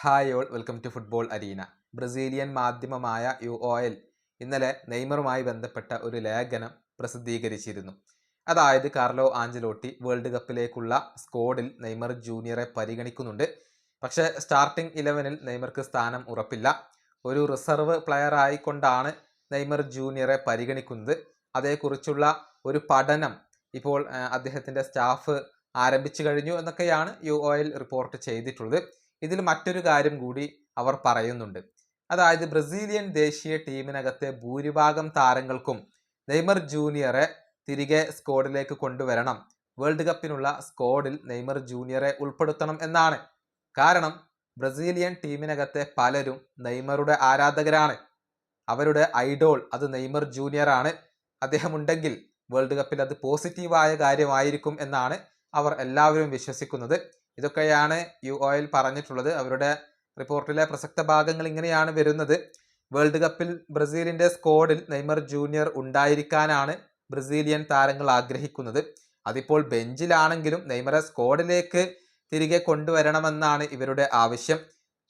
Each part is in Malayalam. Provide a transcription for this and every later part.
Hi all welcome to football arena. Brazilian മാധ്യമമായ യു ഒ എൽ ഇന്നലെ നെയ്മറുമായി ബന്ധപ്പെട്ട ഒരു ലേഖനം പ്രസിദ്ധീകരിച്ചിരുന്നു. അതായത് കാർലോ ആഞ്ചലോട്ടി വേൾഡ് കപ്പിലേക്കുള്ള സ്ക്വാഡിൽ നെയ്മർ ജൂനിയറെ പരിഗണിക്കുന്നുണ്ട്. പക്ഷേ സ്റ്റാർട്ടിംഗ് ഇലവനിൽ നെയ്മർക്ക് സ്ഥാനം ഉറപ്പില്ല. ഒരു റിസർവ് പ്ലെയർ ആയിക്കൊണ്ടാണ് നെയ്മർ ജൂനിയറെ പരിഗണിക്കുന്നത്. അതേക്കുറിച്ചുള്ള ഒരു പഠനം ഇപ്പോൾ അദ്ദേഹത്തിന്റെ സ്റ്റാഫ് ആരംഭിച്ചു കഴിഞ്ഞു എന്നൊക്കെയാണ് യു ഒ എൽ റിപ്പോർട്ട് ചെയ്തിട്ടുള്ളത്. ഇതിൽ മറ്റൊരു കാര്യം കൂടി അവർ പറയുന്നുണ്ട്. അതായത് ബ്രസീലിയൻ ദേശീയ ടീമിനകത്തെ ഭൂരിഭാഗം താരങ്ങൾക്കും നെയ്മർ ജൂനിയറെ തിരികെ സ്ക്വാഡിലേക്ക് കൊണ്ടുവരണം. വേൾഡ് കപ്പിനുള്ള സ്ക്വാഡിൽ നെയ്മർ ജൂനിയറെ ഉൾപ്പെടുത്തണം എന്നാണ്. കാരണം ബ്രസീലിയൻ ടീമിനകത്തെ പലരും നെയ്മറുടെ ആരാധകരാണ്. അവരുടെ ഐഡോൾ അത് നെയ്മർ ജൂനിയർ ആണ് അദ്ദേഹം ഉണ്ടെങ്കിൽ വേൾഡ് കപ്പിൽ അത് പോസിറ്റീവായ കാര്യമായിരിക്കും എന്നാണ് അവർ എല്ലാവരും വിശ്വസിക്കുന്നത്. ഇതൊക്കെയാണ് യു ഓയിൽ പറഞ്ഞിട്ടുള്ളത്. അവരുടെ റിപ്പോർട്ടിലെ പ്രസക്ത ഭാഗങ്ങൾ ഇങ്ങനെയാണ് വരുന്നത്. വേൾഡ് കപ്പിൽ ബ്രസീലിന്റെ സ്കോഡിൽ നെയ്മർ ജൂനിയർ ഉണ്ടായിരിക്കാനാണ് ബ്രസീലിയൻ താരങ്ങൾ ആഗ്രഹിക്കുന്നത്. അതിപ്പോൾ ബെഞ്ചിലാണെങ്കിലും നെയ്മറെ സ്കോഡിലേക്ക് തിരികെ കൊണ്ടുവരണമെന്നാണ് ഇവരുടെ ആവശ്യം.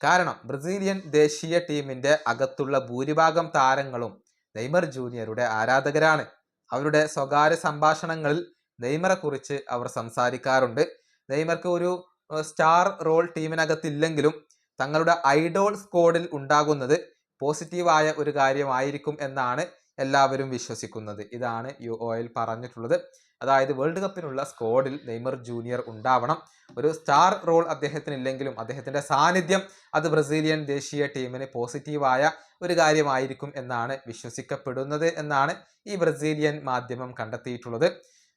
കാരണം ബ്രസീലിയൻ ദേശീയ ടീമിന്റെ അകത്തുള്ള ഭൂരിഭാഗം താരങ്ങളും നെയ്മർ ജൂനിയറുടെ ആരാധകരാണ്. അവരുടെ സ്വകാര്യ സംഭാഷണങ്ങളിൽ നെയ്മറെ കുറിച്ച് അവർ സംസാരിക്കാറുണ്ട്. നെയ്മർക്ക് ഒരു സ്റ്റാർ റോൾ ടീമിനകത്തില്ലെങ്കിലും തങ്ങളുടെ ഐഡോൾ സ്ക്വാഡിൽ ഉണ്ടാകുന്നത് പോസിറ്റീവായ ഒരു കാര്യമായിരിക്കും എന്നാണ് എല്ലാവരും വിശ്വസിക്കുന്നത്. ഇതാണ് യു ഒ പറഞ്ഞിട്ടുള്ളത്. അതായത് വേൾഡ് കപ്പിനുള്ള സ്ക്വാഡിൽ നെയ്മർ ജൂനിയർ ഉണ്ടാവണം. ഒരു സ്റ്റാർ റോൾ അദ്ദേഹത്തിന് ഇല്ലെങ്കിലും അദ്ദേഹത്തിന്റെ സാന്നിധ്യം അത് ബ്രസീലിയൻ ദേശീയ ടീമിന് പോസിറ്റീവായ ഒരു കാര്യമായിരിക്കും എന്നാണ് വിശ്വസിക്കപ്പെടുന്നത് എന്നാണ് ഈ ബ്രസീലിയൻ മാധ്യമം കണ്ടെത്തിയിട്ടുള്ളത്.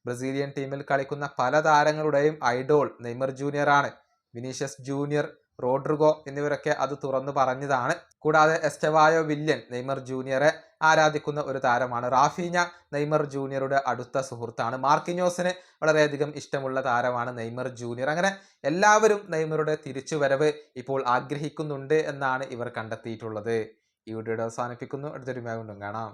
ബ്രസീലിയൻ ടീമിൽ കളിക്കുന്ന പല താരങ്ങളുടെയും ഐഡോൾ നെയ്മർ ജൂനിയർ ആണ്. വിനീഷ്യസ് ജൂനിയർ റോഡ്രിഗോ എന്നിവരൊക്കെ അത് തുറന്നു പറഞ്ഞതാണ്. കൂടാതെ എസ്റ്റവായോ വില്യൻ നെയ്മർ ജൂനിയറെ ആരാധിക്കുന്ന ഒരു താരമാണ് റാഫീഞ്ഞ. നെയ്മർ ജൂനിയറുടെ അടുത്ത സുഹൃത്താണ്. മാർക്കിനോസിന് വളരെയധികം ഇഷ്ടമുള്ള താരമാണ് നെയ്മർ ജൂനിയർ അങ്ങനെ എല്ലാവരും നെയ്മറുടെ തിരിച്ചുവരവ് ഇപ്പോൾ ആഗ്രഹിക്കുന്നുണ്ട് എന്നാണ് ഇവർ കണ്ടെത്തിയിട്ടുള്ളത്. ഈ വീഡിയോയുടെ അവസാനിപ്പിക്കുന്നു. അടുത്തൊരു മേഖലും കാണാം.